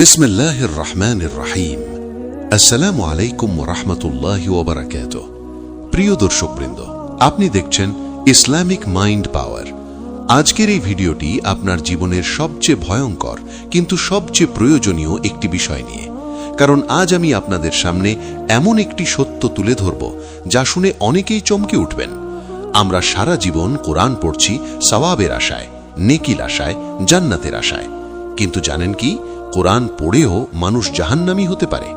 বিসমিল্লাহির রহমানির রহিম আসসালামু আলাইকুম রহমতুল্লাহ ওবরাকাত প্রিয় দর্শকবৃন্দ, আপনি দেখছেন ইসলামিক মাইন্ড পাওয়ার। আজকের এই ভিডিওটি আপনার জীবনের সবচেয়ে ভয়ঙ্কর কিন্তু সবচেয়ে প্রয়োজনীয় একটি বিষয় নিয়ে। কারণ আজ আমি আপনাদের সামনে এমন একটি সত্য তুলে ধরব যা শুনে অনেকেই চমকে উঠবেন। আমরা সারা জীবন কোরআন পড়ছি সওয়াবের আশায় নেকিল আশায়, জান্নাতের আশায়। কিন্তু জানেন কি? কোরআন পড়েও মানুষ জাহান্নামি হতে পারে।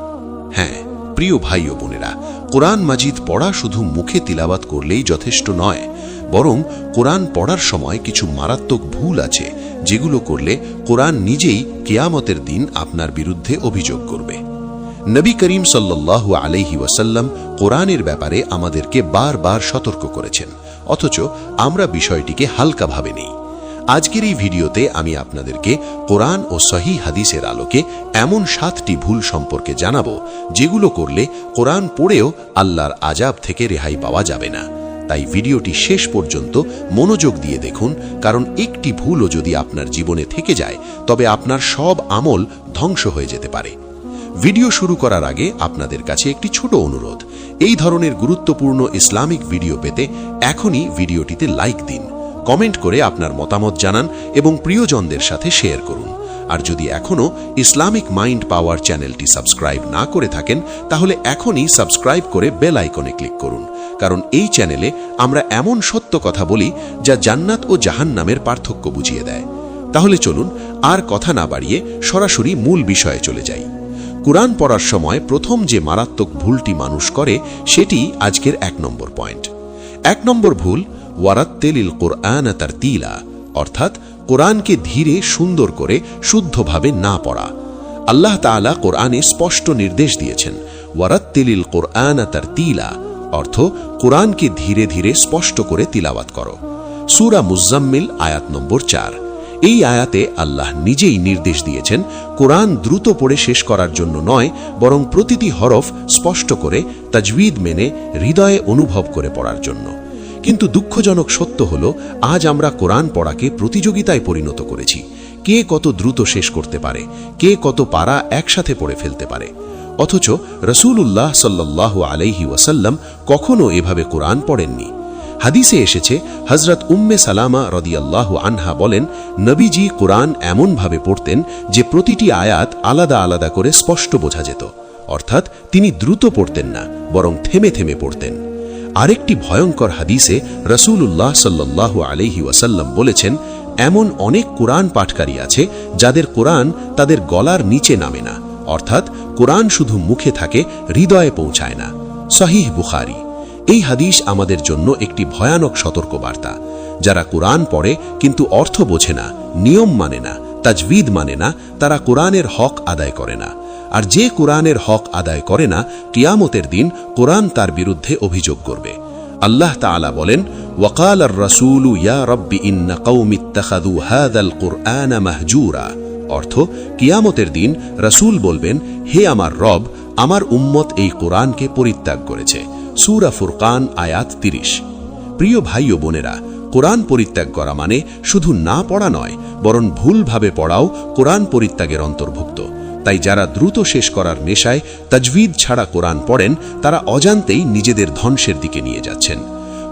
হ্যাঁ প্রিয় ভাই ও বোনেরা, কোরআন মাজিদ পড়া শুধু মুখে তিলাবাত করলেই যথেষ্ট নয়, বরং কোরআন পড়ার সময় কিছু মারাত্মক ভুল আছে, যেগুলো করলে কোরআন নিজেই কেয়ামতের দিন আপনার বিরুদ্ধে অভিযোগ করবে। নবী করিম সাল্লাহ আলহি ওয়াসাল্লাম কোরআনের ব্যাপারে আমাদেরকে বারবার সতর্ক করেছেন, অথচ আমরা বিষয়টিকে হালকাভাবে নেই। আজকের এই ভিডিওতে আমি আপনাদেরকে কোরআন ও সহি হাদিসের আলোকে এমন সাতটি ভুল সম্পর্কে জানাব, যেগুলো করলে কোরআন পড়েও আল্লাহর আজাব থেকে রেহাই পাওয়া যাবে না। তাই ভিডিওটি শেষ পর্যন্ত মনোযোগ দিয়ে দেখুন, কারণ একটি ভুলও যদি আপনার জীবনে থেকে যায়, তবে আপনার সব আমল ধ্বংস হয়ে যেতে পারে। ভিডিও শুরু করার আগে আপনাদের কাছে একটি ছোট অনুরোধ। এই ধরনের গুরুত্বপূর্ণ ইসলামিক ভিডিও পেতে এখনই ভিডিওটিতে লাইক দিন। কমেন্ট করে আপনার মতামত জানান এবং প্রিয়জনদের সাথে শেয়ার করুন। আর যদি এখনও ইসলামিক মাইন্ড পাওয়ার চ্যানেলটি সাবস্ক্রাইব না করে থাকেন, তাহলে এখনই সাবস্ক্রাইব করে বেল আইকনে ক্লিক করুন। কারণ এই চ্যানেলে আমরা এমন সত্য কথা বলি যা জান্নাত ও জাহান্নামের পার্থক্য বুঝিয়ে দেয়। তাহলে চলুন আর কথা না বাড়িয়ে সরাসরি মূল বিষয়ে চলে যাই। কোরআন পড়ার সময় প্রথম যে মারাত্মক ভুলটি মানুষ করে, সেটি আজকের এক নম্বর পয়েন্ট। এক নম্বর ভুল ওয়ারাত্তেলিল কোরআন তার তিলা অর্থাৎ কোরআনকে ধীরে, সুন্দর করে, শুদ্ধভাবে না পড়া। আল্লাহ তালা কোরআনে স্পষ্ট নির্দেশ দিয়েছেন, ওয়ারাত্তেলিল কোরআন তার তিলা অর্থ কোরআনকে ধীরে ধীরে স্পষ্ট করে তিলাওয়াত করো। সুরা মুজাম্মিল, আয়াত নম্বর চার। এই আয়াতে আল্লাহ নিজেই নির্দেশ দিয়েছেন, কোরআন দ্রুত পড়ে শেষ করার জন্য নয়, বরং প্রতিটি হরফ স্পষ্ট করে, তাজবিদ মেনে, হৃদয়ে অনুভব করে পড়ার জন্য। কিন্তু দুঃখজনক সত্য হল, আজ আমরা কোরআন পড়াকে প্রতিযোগিতায় পরিণত করেছি। কে কত দ্রুত শেষ করতে পারে? কে কত পারা একসাথে পড়ে ফেলতে পারে? অথচ রসুল্লাহ সাল্লাহ আলাইহি ওয়াসাল্লাম কখনও এভাবে কোরআন পড়েননি। হাদিসে এসেছে হজরত উম্মে সালামা রদিয়াল্লাহ আনহা বলেন, নবীজি কোরআন এমনভাবে পড়তেন যে প্রতিটি আয়াত আলাদা আলাদা করে স্পষ্ট বোঝা যেত। অর্থাৎ তিনি দ্রুত পড়তেন না, বরং থেমে থেমে পড়তেন। আরেকটি ভয়ঙ্কর হাদিসে রসুল্লাহ সাল্লাহ আলহি ওয়াসাল্লাম বলেছেন, এমন অনেক কোরআন পাঠকারী আছে, যাদের কোরআন তাদের গলার নিচে নামে না, অর্থাৎ কোরআন শুধু মুখে থাকে, হৃদয়ে পৌঁছায় না। সহিহ বুখারি, এই হাদিস আমাদের জন্য একটি ভয়ানক সতর্কবার্তা। যারা কোরআন পড়ে, কিন্তু অর্থ বোঝে না, নিয়ম মানে না, তাজবিদ মানে না, তারা কোরআনের হক আদায় করে না। আর যে কোরআনের হক আদায় করে না, কিয়ামতের দিন কোরআন তার বিরুদ্ধে অভিযোগ করবে। আল্লাহ তাআলা বলেন, ওয়াকাল আর রসুল মাহজুরা। অর্থ, কিয়ামতের দিন রসুল বলবেন, হে আমার রব, আমার উম্মত এই কোরআনকে পরিত্যাগ করেছে। সুরা ফুরকান, আয়াত তিরিশ। প্রিয় ভাই ও বোনেরা, কোরআন পরিত্যাগ করা মানে শুধু না পড়া নয়, বরং ভুলভাবে পড়াও কোরআন পরিত্যাগের অন্তর্ভুক্ত। তাই যারা দ্রুত শেষ করার নেশায় তাজভিদ ছাড়া কোরআন পড়েন, তারা অজান্তেই নিজেদের ধ্বংসের দিকে নিয়ে যাচ্ছেন।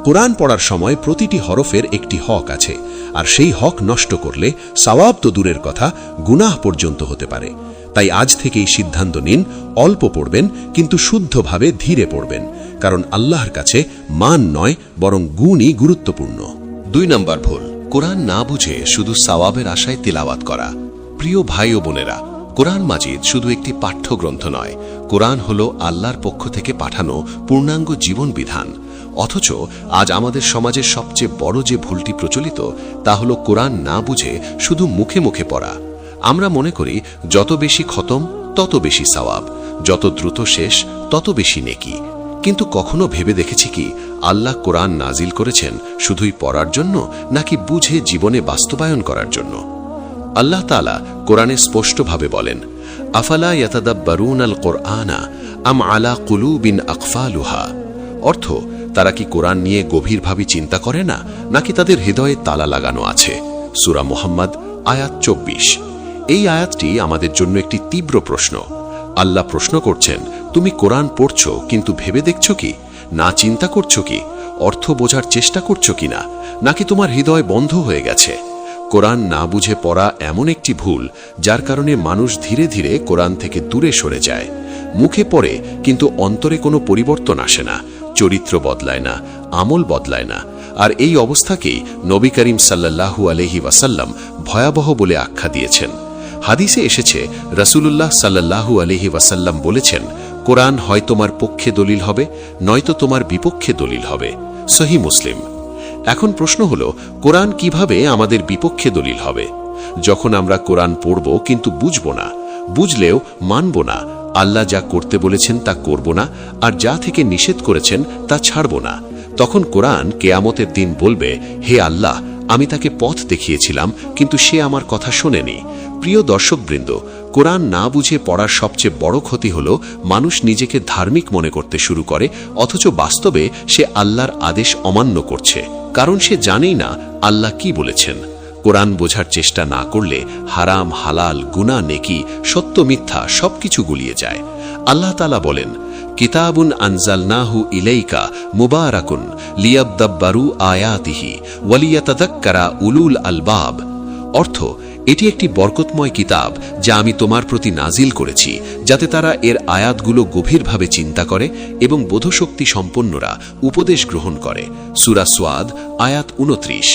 কোরআন পড়ার সময় প্রতিটি হরফের একটি হক আছে, আর সেই হক নষ্ট করলে সওয়াব তো দূরের কথা, গুনাহ পর্যন্ত হতে পারে। তাই আজ থেকেই সিদ্ধান্ত নিন, অল্প পড়বেন, কিন্তু শুদ্ধভাবে ধীরে পড়বেন, কারণ আল্লাহর কাছে মান নয়, বরং গুণই গুরুত্বপূর্ণ। দুই নম্বর ভুল, কোরআন না বুঝে শুধু সাওয়াবের আশায় তিলাওয়াত করা। প্রিয় ভাই ও বোনেরা কোরআন মাজিদ শুধু একটি পাঠ্যগ্রন্থ নয়, কোরআন হল আল্লাহর পক্ষ থেকে পাঠানো পূর্ণাঙ্গ জীবন বিধান অথচ আজ আমাদের সমাজের সবচেয়ে বড় যে ভুলটি প্রচলিত, তা হল কোরআন না বুঝে শুধু মুখে মুখে পড়া। আমরা মনে করি, যত বেশি খতম, তত বেশি সওয়াব, যত দ্রুত শেষ, তত বেশি নেকি। কিন্তু কখনো ভেবে দেখেছি কি, আল্লাহ কোরআন নাজিল করেছেন শুধুই পড়ার জন্য, নাকি বুঝে জীবনে বাস্তবায়ন করার জন্য? আল্লাহ তালা কোরআনে স্পষ্টভাবে বলেন, আফালা ইয়াতাদাব্বারুন আল কোরআনা আম আলা কুলুবিন আকফালুহা? অর্থ, তারা কি কোরআন নিয়ে গভীরভাবে চিন্তা করে না, নাকি তাদের হৃদয়ে তালা লাগানো আছে? সুরা মোহাম্মদ, আয়াত চব্বিশ। এই আয়াতটি আমাদের জন্য একটি তীব্র প্রশ্ন। আল্লাহ প্রশ্ন করছেন, তুমি কোরআন পড়ছ, কিন্তু ভেবে দেখছ কি? না চিন্তা করছ কি? অর্থ বোঝার চেষ্টা করছ কি না নাকি তোমার হৃদয় বন্ধ হয়ে গেছে? কোরআন না বুঝে পড়া এমন একটি ভুল, যার কারণে মানুষ ধীরে ধীরে কোরআন থেকে দূরে সরে যায়। মুখে পড়ে, কিন্তু অন্তরে কোনো পরিবর্তন আসে না, চরিত্র বদলায় না, আমল বদলায় না। আর এই অবস্থাকেই নবী করিম সাল্লাল্লাহু আলহি ওয়াসাল্লাম ভয়াবহ বলে আখ্যা দিয়েছেন। হাদিসে এসেছে, রসুলুল্লাহ সাল্লাল্লাহু আলহি ওয়াসাল্লাম বলেছেন, কোরআন হয় তোমার পক্ষে দলিল হবে, নয়তো তোমার বিপক্ষে দলিল হবে। সহি মুসলিম। এখন প্রশ্ন হল, কোরআন কীভাবে আমাদের বিপক্ষে দলিল হবে? যখন আমরা কোরআন পড়ব কিন্তু বুঝব না, বুঝলেও মানব না, আল্লাহ যা করতে বলেছেন তা করব না, আর যা থেকে নিষেধ করেছেন তা ছাড়ব না, তখন কোরআন কেয়ামতের দিন বলবে, হে আল্লাহ, আমি তাকে পথ দেখিয়েছিলাম, কিন্তু সে আমার কথা শোনেনি। প্রিয় দর্শকবৃন্দ কোরআন না বুঝে পড়ার সবচেয়ে বড় ক্ষতি হল, মানুষ নিজেকে ধার্মিক মনে করতে শুরু করে, অথচ বাস্তবে সে আল্লাহর আদেশ অমান্য করছে। কারণ সে জানেই না আল্লাহ কি বলেছেন। কোরআন বোঝার চেষ্টা না করলে হারাম, হালাল গুনা নেকি, সত্য, মিথ্যা সবকিছু গুলিয়ে যায়। আল্লাহ তালা বলেন, কিতাবুন আনজালনাহু ইলাইকা মুবারাকুন লিয়াবদাব্বারু আয়াতিহি ওয়ালিয়াতাদাক্কারা উলুল আলবাব। অর্থ এটি একটি বরকতময় কিতাব যা আমি তোমার প্রতি নাজিল করেছি, যাতে তারা এর আয়াতগুলো গভীরভাবে চিন্তা করে এবং বোধশক্তি সম্পন্নরা উপদেশ গ্রহণ করে। সুরা সোয়াদ, আয়াত উনত্রিশ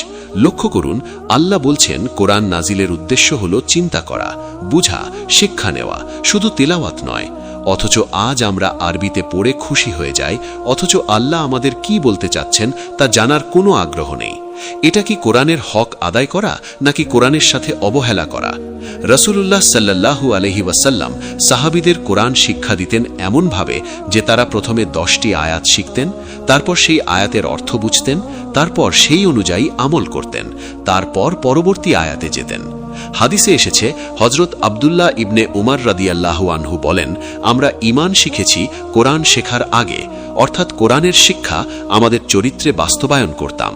লক্ষ্য করুন, আল্লাহ বলছেন, কোরআন নাজিলের উদ্দেশ্য হল চিন্তা করা, বুঝা, শিক্ষা নেওয়া, শুধু তেলাওয়াত নয়। অথচ আজ আমরা আরবিতে পড়ে খুশি হয়ে যাই, অথচ আল্লাহ আমাদের কি বলতে চাচ্ছেন তা জানার কোনো আগ্রহ নেই। এটা কি কোরআনের হক আদায় করা, নাকি কোরআনের সাথে অবহেলা করা? রসুল্লাহ সাল্লাহু আলহি ওয়াসাল্লাম সাহাবিদের কোরআন শিক্ষা দিতেন এমনভাবে যে তারা প্রথমে দশটি আয়াত শিখতেন, তারপর সেই আয়াতের অর্থ বুঝতেন, তারপর সেই অনুযায়ী আমল করতেন, তারপর পরবর্তী আয়াতে যেতেন। হাদিসে এসেছে হজরত আবদুল্লাহ ইবনে উমার রাদিয়াল্লাহ আনহু বলেন, আমরা ইমান শিখেছি কোরআন শেখার আগে, অর্থাৎ কোরআনের শিক্ষা আমাদের চরিত্রে বাস্তবায়ন করতাম।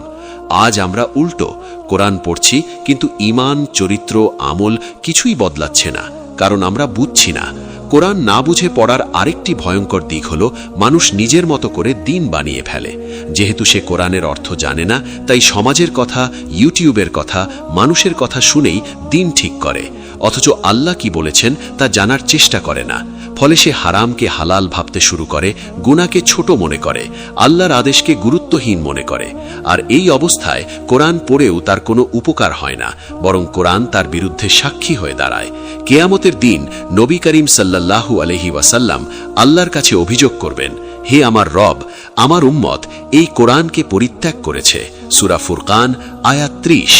আজ আমরা উল্টো, কোরআন পড়ছি, কিন্তু ইমান চরিত্র, আমল কিছুই বদলাচ্ছে না, কারণ আমরা বুঝছি না। কোরআন না বুঝে পড়ার আরেকটি ভয়ঙ্কর দিক হল, মানুষ নিজের মতো করে দিন বানিয়ে ফেলে। যেহেতু সে কোরআনের অর্থ জানে না, তাই সমাজের কথা, ইউটিউবের কথা, মানুষের কথা শুনেই দিন ঠিক করে। অথচ আল্লাহ কি বলেছেন তা জানার চেষ্টা করে না। ফলে সে হারামকে হালাল ভাবতে শুরু করে গুনাকে ছোট মনে করে, আল্লাহর আদেশকে গুরুত্বহীন মনে করে। আর এই অবস্থায় কোরআন পড়েও তার কোনো উপকার হয় না, বরং কোরআন তার বিরুদ্ধে সাক্ষী হয়ে দাঁড়ায়। কেয়ামতের দিন নবী করিম সাল্লাল্লাহু আলহি ওয়াসাল্লাম আল্লাহর কাছে অভিযোগ করবেন, হে আমার রব, আমার উম্মত এই কোরআনকে পরিত্যাগ করেছে। সুরা ফুরকান, আয়াত ত্রিশ।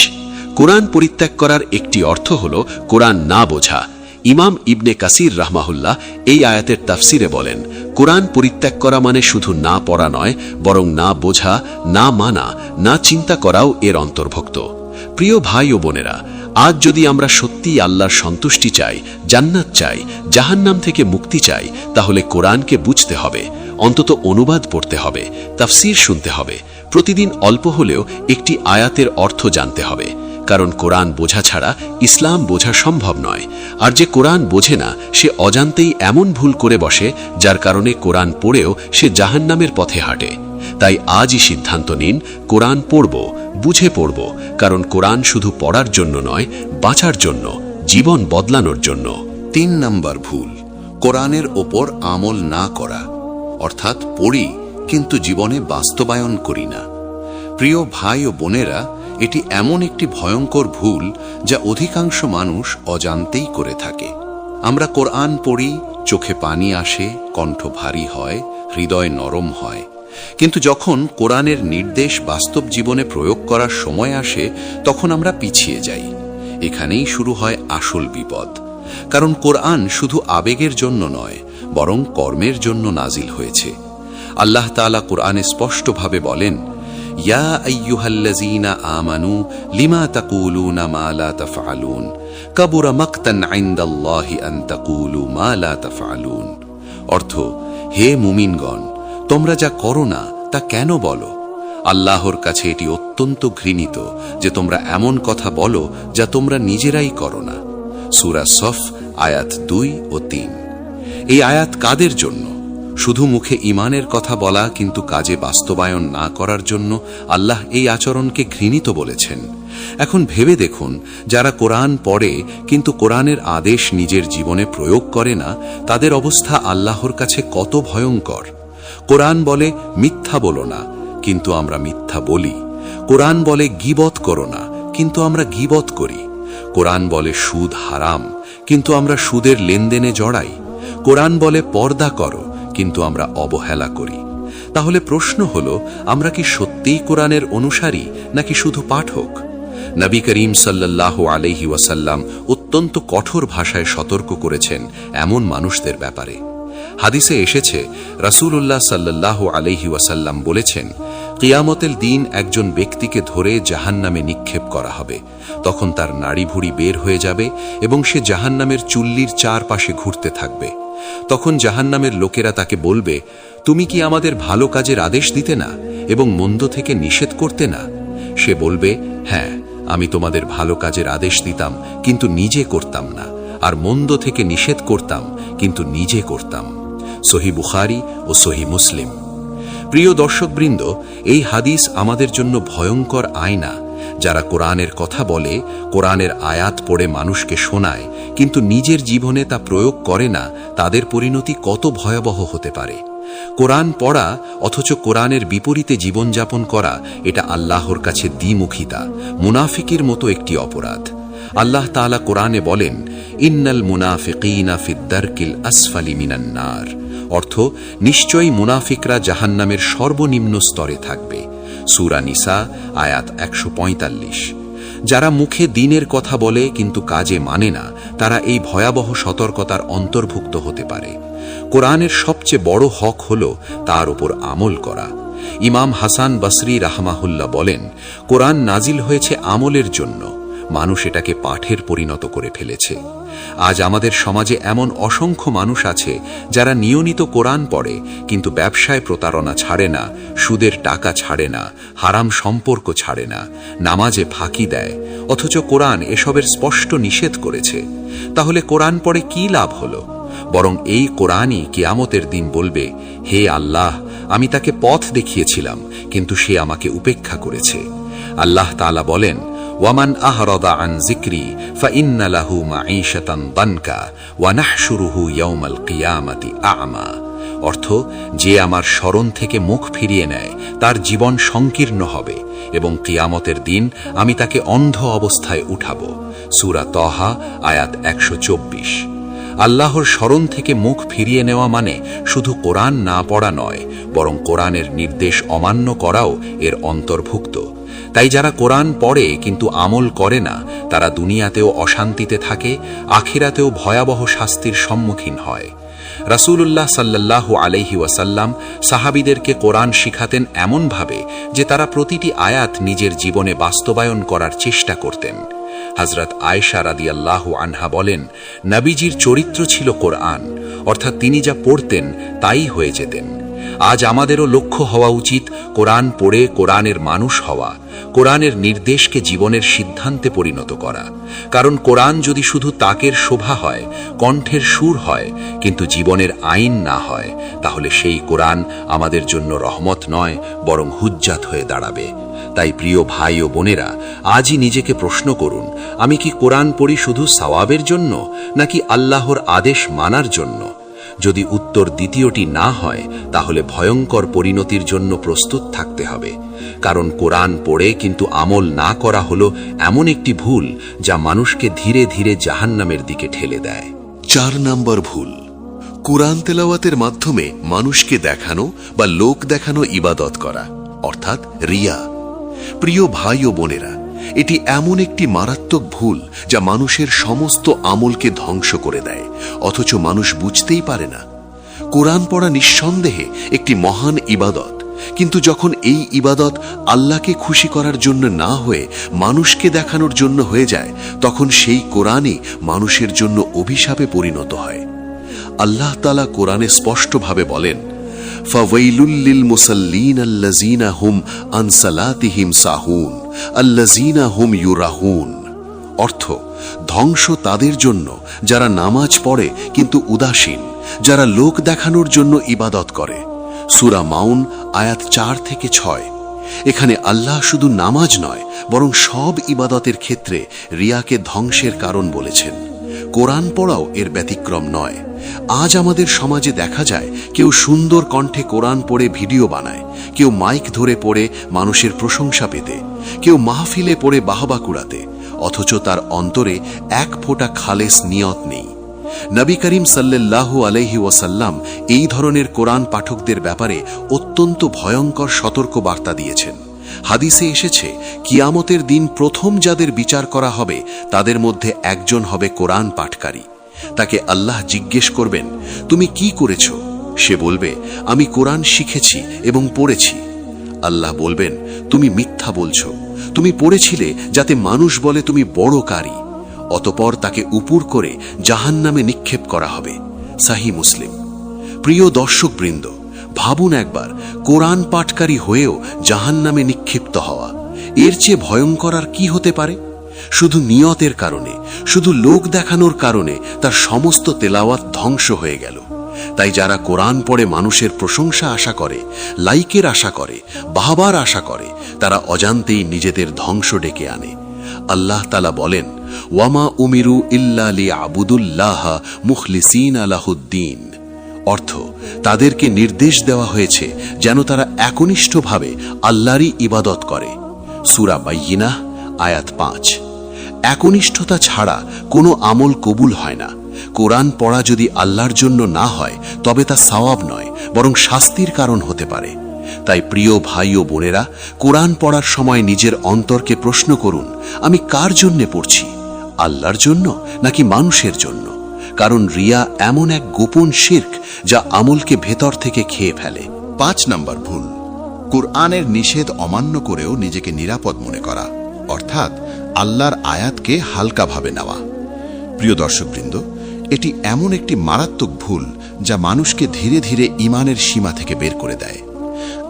কোরআন পরিত্যাগ করার একটি অর্থ হল কোরআন না বোঝা। ইমাম ইবনে কাসির রাহমাহুল্লাহ এই আয়াতের তাফসিরে বলেন, কোরআন পরিত্যাগ করা মানে শুধু না পড়া নয়, বরং না বোঝা, না মানা, না চিন্তা করাও এর অন্তর্ভুক্ত। প্রিয় ভাই ও বোনেরা, আজ যদি আমরা সত্যি আল্লাহর সন্তুষ্টি চাই, জান্নাত চাই, জাহান্নাম থেকে মুক্তি চাই, তাহলে কোরআনকে বুঝতে হবে, অন্তত অনুবাদ পড়তে হবে, তাফসির শুনতে হবে, প্রতিদিন অল্প হলেও একটি আয়াতের অর্থ জানতে হবে। কারণ কোরআন বোঝা ছাড়া ইসলাম বোঝা সম্ভব নয়। আর যে কোরআন বোঝে না, সে অজান্তেই এমন ভুল করে বসে, যার কারণে কোরআন পড়েও সে জাহান্নামের পথে হাঁটে। তাই আজই সিদ্ধান্ত নিন, কোরআন পড়ব, বুঝে পড়ব, কারণ কোরআন শুধু পড়ার জন্য নয়, বাঁচার জন্য, জীবন বদলানোর জন্য। তিন নম্বর ভুল, কোরআনের ওপর আমল না করা। অর্থাৎ পড়ি, কিন্তু জীবনে বাস্তবায়ন করি না। প্রিয় ভাই ও বোনেরা এটি এমন একটি ভয়ঙ্কর ভুল যা অধিকাংশ মানুষ অজান্তেই করে থাকে। আমরা কোরআন পড়ি, চোখে পানি আসে, কণ্ঠ ভারী হয়, হৃদয় নরম হয়। কিন্তু যখন কোরআনের নির্দেশ বাস্তব জীবনে প্রয়োগ করার সময় আসে, তখন আমরা পিছিয়ে যাই। এখানেই শুরু হয় আসল বিপদ। কারণ কোরআন শুধু আবেগের জন্য নয়, বরং কর্মের জন্য নাজিল হয়েছে। আল্লাহ তাআলা কোরআনে স্পষ্টভাবে বলেন ইয়া আইয়ুহাল্লাযীনা আমানু লিমা তাকুলুনা মা লা তাফআলুন কাবুরা মাকতান ইনদাল্লাহি আন তাকুলু মা লা তাফআলুন অর্থ, হে মুমিনগণ, তোমরা যা করো না, তা কেন বলো? আল্লাহর কাছে এটি অত্যন্ত ঘৃণিত যে তোমরা এমন কথা বলো যা তোমরা নিজেরাই করো না। সুরা সফ, আয়াত দুই ও তিন। এই আয়াত কাদের জন্য? শুধু মুখে ইমানের কথা বলা কিন্তু কাজে বাস্তবায়ন না করার জন্য আল্লাহ এই আচরণকে ঘৃণিত বলেছেন। এখন ভেবে দেখুন, যারা কোরআন পড়ে কিন্তু কোরআনের আদেশ নিজের জীবনে প্রয়োগ করে না, তাদের অবস্থা আল্লাহর কাছে কত ভয়ঙ্কর। কোরআন বলে, মিথ্যা বলো না। কিন্তু আমরা মিথ্যা বলি। কোরআন বলে, গিবত করো না। কিন্তু আমরা গিবত করি। কোরআন বলে, সুদ হারাম। কিন্তু আমরা সুদের লেনদেনে জড়াই। কোরআন বলে, পর্দা করো। কিন্তু আমরা অবহেলা করি। তাহলে প্রশ্ন হল, আমরা কি সত্যিই কোরআনের অনুসারী, নাকি শুধু পাঠক? নবী করিম সাল্লাহ আলহি ওয়াসাল্লাম অত্যন্ত কঠোর ভাষায় সতর্ক করেছেন এমন মানুষদের ব্যাপারে। হাদিসে এসেছে, রাসূলুল্লাহ সাল্লাহ আলহি ওয়াসাল্লাম বলেছেন কিয়ামতের দিন একজন ব্যক্তিকে ধরে জাহান্নামে নিক্ষেপ করা হবে। তখন তার নাড়ি ভুড়ি বের হয়ে যাবে এবং সে জাহান্নামের চুল্লির চারপাশে ঘুরতে থাকবে। তখন জাহান্নামের লোকেরা তাকে বলবে, তুমি কি আমাদের ভালো কাজের আদেশ দিতে না এবং মন্দ থেকে নিষেধ করতে না? সে বলবে হ্যাঁ আমি তোমাদের ভালো কাজের আদেশ দিতাম, কিন্তু নিজে করতাম না। আর মন্দ থেকে নিষেধ করতাম, কিন্তু নিজে করতাম। সহি বুখারি ও সহি মুসলিম। প্রিয় দর্শকবৃন্দ, এই হাদিস আমাদের জন্য ভয়ঙ্কর আয়না, যারা কোরআনের কথা বলে, কোরআনের আয়াত পড়ে মানুষকে শোনায়, কিন্তু নিজের জীবনে তা প্রয়োগ করে না, তাদের পরিণতি কত ভয়াবহ হতে পারে। কোরআন পড়া, অথচ কোরআনের বিপরীতে জীবনযাপন করা, এটা আল্লাহর কাছে দ্বিমুখিতা, মুনাফিকের মতো একটি অপরাধ। আল্লাহ তাআলা কোরআনে বলেন, ইন্নাল মুনাফিকিনা ফিদ্দারকিল আসফালি মিনান্নার নার। অর্থ, নিশ্চয়ই মুনাফিকরা জাহান্নামের সর্বনিম্ন স্তরে থাকবে। সূরা নিসা, আয়াত একশো পঁয়তাল্লিশ। যারা মুখে দিনের কথা বলে কিন্তু কাজে মানে না, তারা এই ভয়াবহ সতর্কতার অন্তর্ভুক্ত হতে পারে। কোরআনের সবচেয়ে বড় হক হল তার উপর আমল করা। ইমাম হাসান বসরি রাহমাহুল্লাহ বলেন, কোরআন নাজিল হয়েছে আমলের জন্য। মানুষ এটাকে পাঠের পরিণত করে ফেলেছে। আজ আমাদের সমাজে এমন অসংখ্য মানুষ আছে যারা নিয়মিত কোরআন পড়ে, কিন্তু ব্যবসায় প্রতারণা ছাড়ে না, সুদের টাকা ছাড়ে না, হারাম সম্পর্ক ছাড়ে না, নামাজে ফাঁকি দেয়, অথচ কোরআন এসবের স্পষ্ট নিষেধ করেছে। তাহলে কোরআন পড়ে কি লাভ হলো? বরং এই কোরআনই কিয়ামতের দিন বলবে, হে আল্লাহ, আমি তাকে পথ দেখিয়েছিলাম, কিন্তু সে আমাকে উপেক্ষা করেছে। আল্লাহ তাআলা বলেন ওয়ামান আহরদা আন জিক্রি ফাইন্না লাহু মাঈশাতান দানকা ওয়া নাহশুরুহু ইয়াউমাল কিয়ামাতি অর্থ, যে আমার স্মরণ থেকে মুখ ফিরিয়ে নেয়, তার জীবন সংকীর্ণ হবে এবং কিয়ামতের দিন আমি তাকে অন্ধ অবস্থায় উঠাব। সূরা তহা, আয়াত একশো চব্বিশ। আল্লাহর স্মরণ থেকে মুখ ফিরিয়ে নেওয়া মানে শুধু কোরআন না পড়া নয়, বরং কোরআনের নির্দেশ অমান্য করাও এর অন্তর্ভুক্ত। তাই যারা কোরআন পড়ে কিন্তু আমল করে না, তারা দুনিয়াতেও অশান্তিতে থাকে, আখিরাতেও ভয়াবহ শাস্তির সম্মুখীন হয়। রাসূলুল্লাহ সাল্লাহ আলাইহি ওয়াসাল্লাম সাহাবিদেরকে কোরআন শিখাতেন এমনভাবে যে তারা প্রতিটি আয়াত নিজের জীবনে বাস্তবায়ন করার চেষ্টা করতেন। হজরত আয়েশা রাদিয়াল্লাহ আনহা বলেন, নবীজির চরিত্র ছিল কোরআন, অর্থাৎ তিনি যা পড়তেন তাই হয়ে যেতেন। আজ আমাদেরও লক্ষ্য হওয়া উচিত কোরআন পড়ে কোরআনের মানুষ হওয়া, কোরআনের নির্দেশকে জীবনের সিদ্ধান্তে পরিণত করা। কারণ কোরআন যদি শুধু তাকের শোভা হয়, কণ্ঠের সুর হয়, কিন্তু জীবনের আইন না হয়, তাহলে সেই কোরআন আমাদের জন্য রহমত নয়, বরং হুজ্জাত হয়ে দাঁড়াবে। তাই প্রিয় ভাই ও বোনেরা, আজই নিজেকে প্রশ্ন করুন, আমি কি কোরআন পড়ি শুধু সওয়াবের জন্য, নাকি আল্লাহর আদেশ মানার জন্য? যদি উত্তর দ্বিতীয়টি না হয়, তাহলে ভয়ঙ্কর পরিণতির জন্য প্রস্তুত থাকতে হবে। কারণ কোরআন পড়ে কিন্তু আমল না করা হলো এমন একটি ভুল যা মানুষকে ধীরে ধীরে জাহান্নামের দিকে ঠেলে দেয়। চার নাম্বার ভুল। কোরআন তেলাওয়াতের মাধ্যমে মানুষকে দেখানো বা লোক দেখানো ইবাদত করা, অর্থাৎ রিয়া। প্রিয় ভাই ও বোনেরা এটি এমন একটি মারাত্মক ভুল যা মানুষের সমস্ত আমলকে ধ্বংস করে দেয়, অথচ মানুষ বুঝতেই পারে না। কোরআন পড়া নিঃসন্দেহে একটি মহান ইবাদত, কিন্তু যখন এই ইবাদত আল্লাহকে খুশি করার জন্য না হয়ে মানুষকে দেখানোর জন্য হয়ে যায়, তখন সেই কোরআনই মানুষের জন্য অভিশাপে পরিণত হয়। আল্লাহ তালা কোরআনে স্পষ্টভাবে বলেন ফাওয়াইলুল্লিল মুসাল্লিন আল্লাযীনা হুম আনসালাতিহিম সাহুন। আল্লাযীনা হুম ইউরাহুন। অর্থ, ধ্বংস তাদের জন্য, যারা নামাজ পড়ে কিন্তু উদাসীন, যারা লোক দেখানোর জন্য ইবাদত করে। সুরা মাউন, আয়াত চার থেকে ছয়। এখানে আল্লাহ শুধু নামাজ নয়, বরং সব ইবাদতের ক্ষেত্রে রিয়াকে ধ্বংসের কারণ বলেছেন। কোরআন পড়াও এর ব্যতিক্রম নয়। আজ আমাদের সমাজে দেখা যায়, কেউ সুন্দর কণ্ঠে কোরআন পড়ে ভিডিও বানায়, কেউ মাইক ধরে পড়ে মানুষের প্রশংসা পেতে, কেউ মাহফিলে পড়ে বাহবা কুড়াতে, অথচ তার অন্তরে এক ফোঁটা খালেস নিয়ত নেই। নবী করিম সাল্লাল্লাহু আলহি ওয়াসাল্লাম এই ধরনের কোরআন পাঠকদের ব্যাপারে অত্যন্ত ভয়ঙ্কর সতর্ক বার্তা দিয়েছেন। হাদিসে এসেছে, কিয়ামতের দিন প্রথম যাদের বিচার করা হবে, তাদের মধ্যে একজন হবে কোরআন পাঠকারী। তাকে আল্লাহ জিজ্ঞেস করবেন, তুমি কি করেছ? সে বলবে, আমি কোরআন শিখেছি এবং পড়েছি। আল্লাহ বলবেন, তুমি মিথ্যা বলছ। তুমি পড়েছিলে যাতে মানুষ বলে তুমি বড় কারি। অতপর তাকে উপুর করে জাহান্নামে নিক্ষেপ করা হবে। সাহি মুসলিম। প্রিয় দর্শকবৃন্দ ভাবুন একবার, কোরআন পাঠকারী হয়েও জাহান্নামে নিক্ষিপ্ত হওয়া। এর চেয়ে ভয়ঙ্কর আর কি হতে পারে? শুধু নিয়তের কারণে, শুধু লোক দেখানোর কারণে তার সমস্ত তেলাওয়াত ধ্বংস হয়ে গেল। তাই যারা কোরআন পড়ে মানুষের প্রশংসা আশা করে, লাইকের আশা করে, বাহবার আশা করে, তারা অজান্তেই নিজেদের ধ্বংস ডেকে আনে। আল্লাহ তালা বলেন, ওয়ামা উমিরু ইল্লালি আবুদুল্লাহ মুখলিসিন আলাহুদ্দিন অর্থ। তাদেরকে নির্দেশ দেওয়া হয়েছে যেন তারা একনিষ্ঠভাবে আল্লাহরই ইবাদত করে। সুরা বাইয়িনা আয়াত পাঁচ। একনিষ্ঠতা ছাড়া কোনো আমল কবুল হয় না। কোরআন পড়া যদি আল্লাহর জন্য না হয়, তবে তা সওয়াব নয়, বরং শাস্তির কারণ হতে পারে। তাই প্রিয় ভাই ও বোনেরা, কোরআন পড়ার সময় নিজের অন্তরকে প্রশ্ন করুন, আমি কার জন্যে পড়ছি? আল্লাহর জন্য নাকি মানুষের জন্য? কারণ রিয়া এমন এক গোপন শির্ক যা আমলকে ভেতর থেকে খেয়ে ফেলে। পাঁচ নম্বর ভুল। কুরআনের নিষেধ অমান্য করেও নিজেকে নিরাপদ মনে করা, অর্থাৎ আল্লাহর আয়াতকে হালকাভাবে নেওয়া। প্রিয় দর্শকবৃন্দ, এটি এমন একটি মারাত্মক ভুল যা মানুষকে ধীরে ধীরে ইমানের সীমা থেকে বের করে দেয়।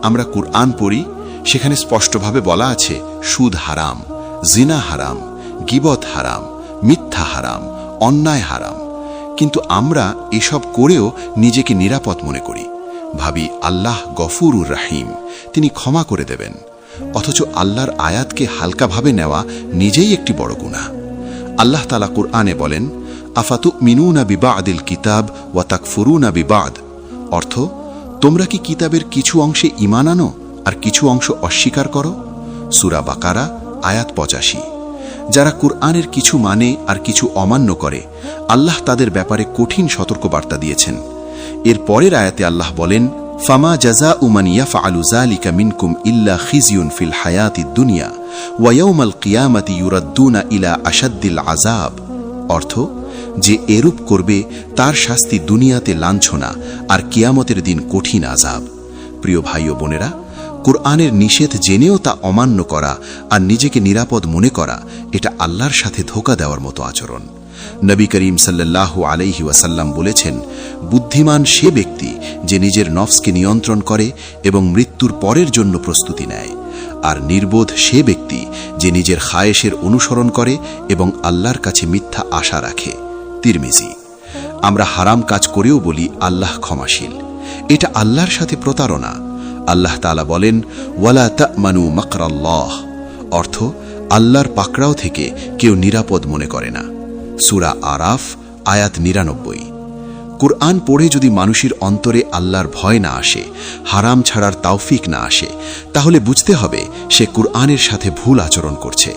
আমরা কুরআন পড়ি, সেখানে স্পষ্টভাবে বলা আছে, সুদ হারাম, জিনা হারাম, গিবত হারাম, মিথ্যা হারাম, অন্যায় হারাম। কিন্তু আমরা এসব করেও নিজেকে নিরাপদ মনে করি। ভাবি আল্লাহ গফুরুর রাহিম, তিনি ক্ষমা করে দেবেন। অথচ আল্লাহর আয়াতকে হালকাভাবে নেওয়া নিজেই একটি বড় গুণা আল্লাহ তালা কুরআনে বলেন আফাতু মিনুনা বিবাদিল কিতাব ওয়া তাকফুরুনা বিবাদ। অর্থ, তোমরা কি কিতাবের কিছু অংশে ইমান আনো আর কিছু অংশ অস্বীকার করো? সুরা বাকারা, আয়াত পঁচাশি। যারা কুরআনের কিছু মানে আর কিছু অমান্য করে, আল্লাহ তাদের ব্যাপারে কঠিন সতর্কবার্তা দিয়েছেন। এর পরের আয়াতে আল্লাহ বলেন, ফামা জাজা উমান ইয়াফা আলু জালিকা মিনকুম ইল্লা খিজিউন ফিল হায়াতি দুনিয়া ওয়াউমাল কিয়ামাতি ইউরাদ্দুনা ইলা আসাদ্দিল আজাব অর্থ, যে এরূপ করবে, তার শাস্তি দুনিয়াতে লাঞ্ছনা আর কিয়ামতের দিন কঠিন আজাব প্রিয় ভাই ও বোনেরা কোরআনের নিষেধ জেনেও তা অমান্য করা আর নিজেকে নিরাপদ মনে করা, এটা আল্লাহর সাথে ধোকা দেওয়ার মতো আচরণ। নবী করিম সাল্লাহ আলাইহি ওয়াসাল্লাম বলেছেন, বুদ্ধিমান সে ব্যক্তি যে নিজের নফসকে নিয়ন্ত্রণ করে এবং মৃত্যুর পরের জন্য প্রস্তুতি নেয়, আর নির্বোধ সে ব্যক্তি যে নিজের খায়েশের অনুসরণ করে এবং আল্লাহর কাছে মিথ্যা আশা রাখে। তিরমিজি, আমরা হারাম কাজ করেও বলি আল্লাহ ক্ষমাশীল। এটা আল্লাহর সাথে প্রতারণা আল্লাহ তালা বলেন, ওয়ালা তামানু মকরাল্লাহ অর্থ, আল্লাহর পাকড়াও থেকে কেউ নিরাপদ মনে করে না। সুরা আরাফ, আয়াত নিরানব্বই। কুরআন পড়ে যদি মানুষের অন্তরে আল্লাহর ভয় না আসে, হারাম ছাড়ার তাওফিক না আসে, তাহলে বুঝতে হবে সে কুরআনের সাথে ভুল আচরণ করছে।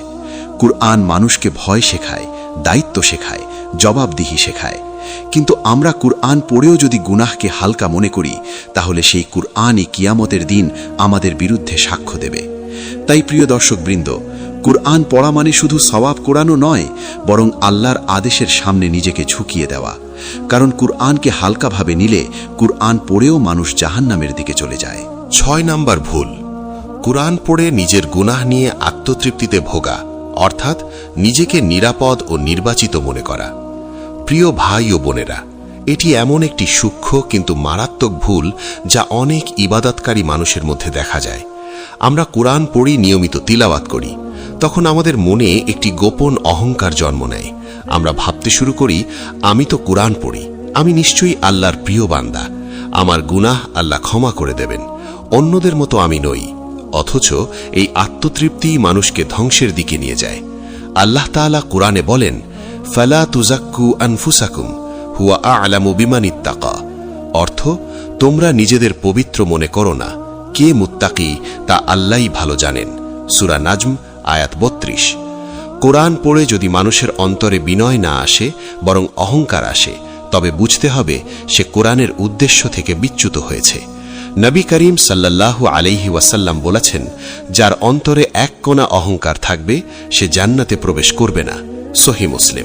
কুরআন মানুষকে ভয় শেখায়, দায়িত্ব শেখায়, জবাবদিহি শেখায়। কিন্তু আমরা কুরআন পড়েও যদি গুনাহকে হালকা মনে করি, তাহলে সেই কুরআনই কিয়ামতের দিন আমাদের বিরুদ্ধে সাক্ষ্য দেবে। তাই প্রিয় দর্শকবৃন্দ, কুরআন পড়া মানে শুধু সওয়াব কোরআনও নয়, বরং আল্লাহর আদেশের সামনে নিজেকে ঝুঁকিয়ে দেওয়া। কারণ কুরআনকে হালকাভাবে নিলে কুরআন পড়েও মানুষ জাহান্নামের দিকে চলে যায়। ছয় নাম্বার ভুল। কুরআন পড়ে নিজের গুনাহ নিয়ে আত্মতৃপ্তিতে ভোগা, অর্থাৎ নিজেকে নিরাপদ ও নির্বাচিত মনে করা। প্রিয় ভাই ও বোনেরা, এটি এমন একটি সূক্ষ্ম কিন্তু মারাত্মক ভুল যা অনেক ইবাদতকারী মানুষের মধ্যে দেখা যায়। আমরা কোরআন পড়ি নিয়মিত তিলাওয়াত করি, তখন আমাদের মনে একটি গোপন অহংকার জন্ম নেয়। আমরা ভাবতে শুরু করি, আমি তো কোরআন পড়ি, আমি নিশ্চয়ই আল্লাহর প্রিয় বান্দা, আমার গুনাহ আল্লাহ ক্ষমা করে দেবেন, অন্যদের মতো আমি নই, অথচ এই আত্মতৃপ্তিই মানুষকে ধ্বংসের দিকে নিয়ে যায়। আল্লাহ তাআলা কোরআনে বলেন ফালা তুজাক্কু আনফুসাকুম হুয়া আলামু বিমানিত্তাকা অর্থ, তোমরা নিজেদের পবিত্র মনে করো না। কে মুত্তাকি, তা আল্লাহই ভালো জানেন। সুরা নাজম, আয়াত বত্রিশ। কোরআন পড়ে যদি মানুষের অন্তরে বিনয় না আসে, বরং অহংকার আসে, তবে বুঝতে হবে, সে কোরআনের উদ্দেশ্য থেকে বিচ্যুত হয়েছে। নবী করিম সাল্লাল্লাহু আলাইহি ওয়াসাল্লাম বলেছেন, যার অন্তরে এক কোনা অহংকার থাকবে, সে জান্নাতে প্রবেশ করবে না। সহি মুসলিম।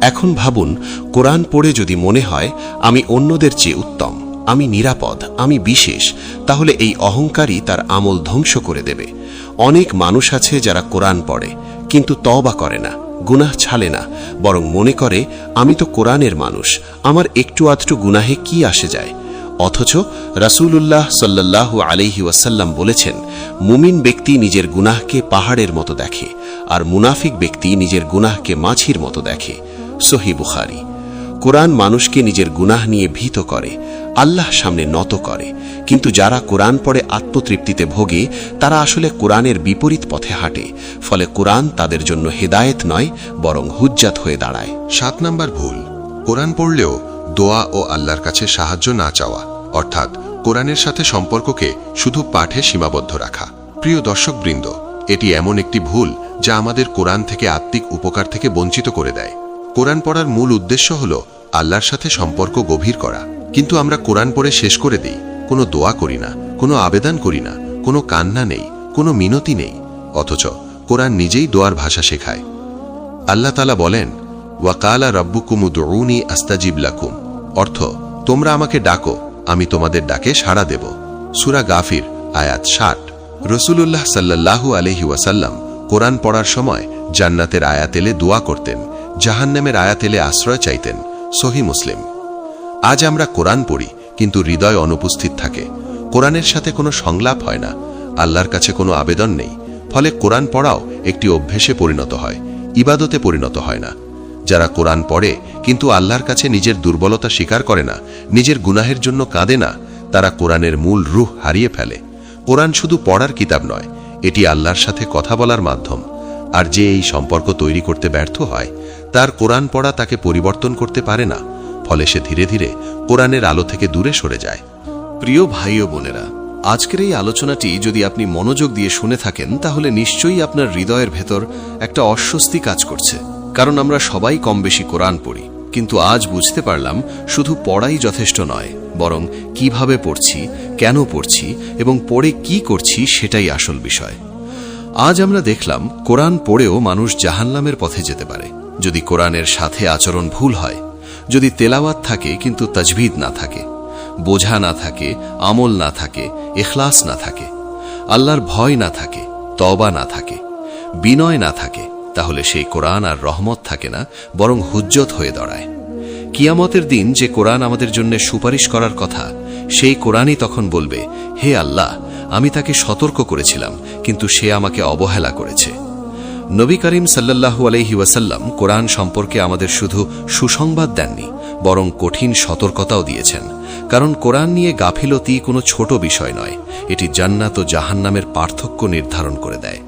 এখন ভাবুন, কোরআন পড়ে যদি মনে হয়, আমি অন্যদের চেয়ে উত্তম, আমি নিরাপদ, আমি বিশেষ, তাহলে এই অহংকারই তার আমল ধ্বংস করে দেবে। অনেক মানুষ আছে যারা কোরআন পড়ে, কিন্তু তওবা করে না, গুনাহ ছালে না, বরং মনে করে, আমি তো কোরআনের মানুষ, আমার একটু আধটু গুনাহে কি আসে যায়? অথচ রাসূলুল্লাহ সাল্লাল্লাহু আলাইহি ওয়াসাল্লাম বলেছেন, মুমিন ব্যক্তি নিজের গুনাহকে পাহাড়ের মতো দেখে, আর মুনাফিক ব্যক্তি নিজের গুনাহকে মাছির মতো দেখে। সহি বুখারি। কোরআন মানুষকে নিজের গুনাহ নিয়ে ভীত করে আল্লাহ সামনে নত করে। কিন্তু যারা কোরআন পড়ে আত্মতৃপ্তিতে ভোগে, তারা আসলে কোরআনের বিপরীত পথে হাঁটে, ফলে কোরআন তাদের জন্য হেদায়েত নয়, বরং হুজ্জাত হয়ে দাঁড়ায়। সাত নাম্বার ভুল। কোরআন পড়লেও দোয়া ও আল্লাহর কাছে সাহায্য না চাওয়া। অর্থাৎ, কোরআনের সাথে সম্পর্ককে শুধু পাঠে সীমাবদ্ধ রাখা। প্রিয় দর্শকবৃন্দ, এটি এমন একটি ভুল যা আমাদের কোরআন থেকে আত্মিক উপকার থেকে বঞ্চিত করে দেয়। কোরআন পড়ার মূল উদ্দেশ্য হল আল্লাহর সাথে সম্পর্ক গভীর করা। কিন্তু আমরা কোরআন পড়ে শেষ করে দিই। কোনো দোয়া করি না, কোনো আবেদন করি না, কোনো কান্না নেই, কোনো মিনতি নেই। অথচ কোরআন নিজেই দোয়ার ভাষা শেখায়। আল্লাহ তালা বলেন ওয়াকালা রব্বুকুমুদৌনি আস্তাজিব লাকুম। অর্থ, তোমরা আমাকে ডাকো, আমি তোমাদের ডাকে সাড়া দেব। সুরা গাফির, আয়াত ষাট। রসুলুল্লাহ সাল্লাল্লাহু আলহি ওয়াসাল্লাম কোরআন পড়ার সময় জান্নাতের আয়াত এলে দোয়া করতেন, জাহান্নামের আয়াত এলে আশ্রয় চাইতেন, সহি মুসলিম। আজ আমরা কোরআন পড়ি, কিন্তু হৃদয় অনুপস্থিত থাকে। কোরআনের সাথে কোনো সংলাপ হয় না, আল্লাহর কাছে কোনো আবেদন নেই, ফলে কোরআন পড়াও একটি অভ্যেসে পরিণত হয়, ইবাদতে পরিণত হয় না। যারা কোরআন পড়ে কিন্তু আল্লাহর কাছে নিজের দুর্বলতা স্বীকার করে না, নিজের গুনাহের জন্য কাঁদে না, তারা কোরআনের মূল রুহ হারিয়ে ফেলে। কোরআন শুধু পড়ার কিতাব নয়, এটি আল্লাহর সাথে কথা বলার মাধ্যম। আর যে এই সম্পর্ক তৈরি করতে ব্যর্থ হয়, তার কোরআন পড়া তাকে পরিবর্তন করতে পারে না, ফলে সে ধীরে ধীরে কোরআনের আলো থেকে দূরে সরে যায়। প্রিয় ভাই ও বোনেরা, আজকের এই আলোচনাটি যদি আপনি মনোযোগ দিয়ে শুনে থাকেন, তাহলে নিশ্চয়ই আপনার হৃদয়ের ভেতর একটা অস্বস্তি কাজ করছে। কারণ আমরা সবাই কম বেশি কোরআন পড়ি। কিন্তু আজ বুঝতে পারলাম শুধু পড়াই যথেষ্ট নয়, বরং কীভাবে পড়ছি, কেন পড়ছি, এবং পড়ে কি করছি সেটাই আসল বিষয়। আজ আমরা দেখলাম কোরআন পড়েও মানুষ জাহান্নামের পথে যেতে পারে। যদি কোরআনের সাথে আচরণ ভুল হয়, যদি তেলাওয়াত থাকে কিন্তু তাজভিদ না থাকে, বোঝা না থাকে, আমল না থাকে, এখলাস না থাকে, আল্লাহর ভয় না থাকে তবা না থাকে, বিনয় না থাকে তাহলে সেই কোরআন আর রহমত থাকে না, বরং হুজ্জত হয়ে দাঁড়ায়। কিয়ামতের দিন যে কোরআন আমাদের জন্য সুপারিশ করার কথা, সেই কোরআনই তখন বলবে, হে আল্লাহ, আমি তাকে সতর্ক করেছিলাম, কিন্তু সে আমাকে অবহেলা করেছে। নবী করিম সাল্লাল্লাহু আলহি ওয়াসাল্লাম কোরআন সম্পর্কে আমাদের শুধু সুসংবাদ দেননি, বরং কঠিন সতর্কতাও দিয়েছেন। কারণ কোরআন নিয়ে গাফিলতি কোনো ছোট বিষয় নয়, এটি জান্নাত ও জাহান্নামের পার্থক্য নির্ধারণ করে দেয়।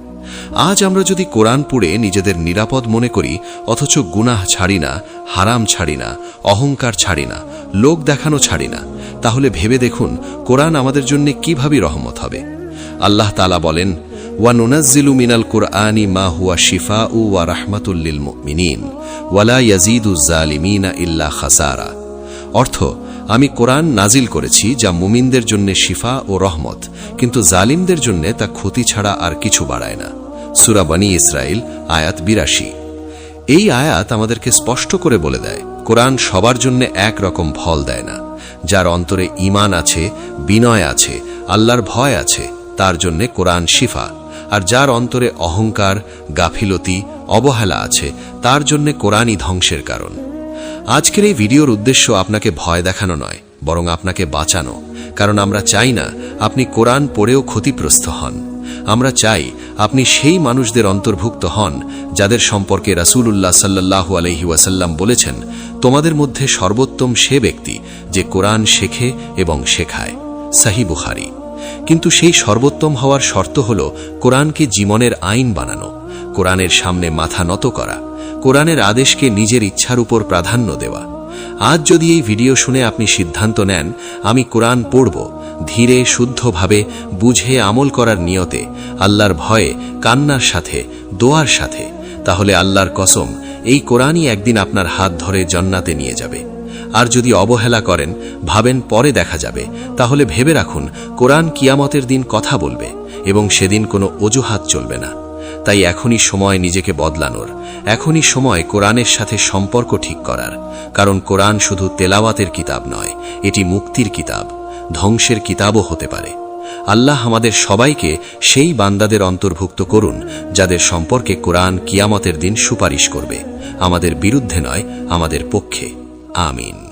আজ আমরা যদি কোরআন পড়ে নিজেদের নিরাপদ মনে করি, অথচ গুনাহ ছাড়ি না, হারাম ছাড়ি না, অহংকার ছাড়ি না, লোক দেখানো ছাড়ি না, তাহলে ভেবে দেখুন কোরআন আমাদের জন্য কীভাবে রহমত হবে। আল্লাহ তালা বলেন, ওয়ানুনাজ্জিলু মিনাল কুরআনি মা হুয়া শিফা উ ওয়া রাহমাতুল্লিল মুমিনিন ওয়ালা ইয়াজিদু জালিমিনা ইল্লা খাসারা। অর্থ, আমি কোরআন নাজিল করেছি যা মুমিনদের জন্য শিফা ও রহমত, কিন্তু জালিমদের জন্য তা ক্ষতি ছাড়া আর কিছু বাড়ায় না। সুরা বানী ইসরায়েল আয়াত বিরাশি। এই আয়াত আমাদেরকে স্পষ্ট করে বলে দেয়, কোরআন সবার জন্য এক রকম ফল দেয় না। যার অন্তরে ইমান আছে, বিনয় আছে, আল্লাহর ভয় আছে, তার জন্যে কোরআন শিফা। আর যার অন্তরে অহংকার, গাফিলতি, অবহেলা আছে, তার জন্যে কোরআনই ধ্বংসের কারণ। আজকের এই ভিডিওর উদ্দেশ্য আপনাকে ভয় দেখানো নয়, বরং আপনাকে বাঁচানো। কারণ আমরা চাই না আপনি কোরআন পড়েও ক্ষতিগ্রস্ত হন। আমরা চাই আপনি সেই মানুষদের অন্তর্ভুক্ত হন যাদের সম্পর্কে রাসূলুল্লাহ সাল্লাল্লাহু আলহি ওয়াসাল্লাম বলেছেন, তোমাদের মধ্যে সর্বোত্তম সে ব্যক্তি যে কোরআন শেখে এবং শেখায়। সাহি বুখারি। কিন্তু সেই সর্বোত্তম হওয়ার শর্ত হল কোরআনকে জীবনের আইন বানানো, কোরআনের সামনে মাথা নত করা, কোরআনের আদেশকে নিজের ইচ্ছার উপর প্রাধান্য দেওয়া। আজ যদি এই ভিডিও শুনে আপনি সিদ্ধান্ত নেন, আমি কোরআন পড়ব ধীরে, শুদ্ধভাবে বুঝে আমল করার নিয়তে আল্লাহর ভয়ে, কান্নার সাথে, দোয়ার সাথে। তাহলে আল্লাহর কসম, এই কোরআনই একদিন আপনার হাত ধরে জন্নাতে নিয়ে যাবে। আর যদি অবহেলা করেন, ভাবেন পরে দেখা যাবে, তাহলে ভেবে রাখুন, কোরআন কিয়ামতের দিন কথা বলবে এবং সেদিন কোনো অজুহাত চলবে না। তাই এখনই সময় নিজেকে বদলানোর, এখনই সময় কোরআনের সাথে সম্পর্ক ঠিক করার। কারণ কোরআন শুধু তেলাওয়াতের কিতাব নয়, এটি মুক্তির কিতাব। ধ্বংসের কিতাবও হতে পারে। আল্লাহ আমাদের সবাইকে সেই বান্দাদের অন্তর্ভুক্ত করুন, যাদের সম্পর্কে কোরআন কিয়ামতের দিন সুপারিশ করবে। আমাদের বিরুদ্ধে নয়, আমাদের পক্ষে। আমিন।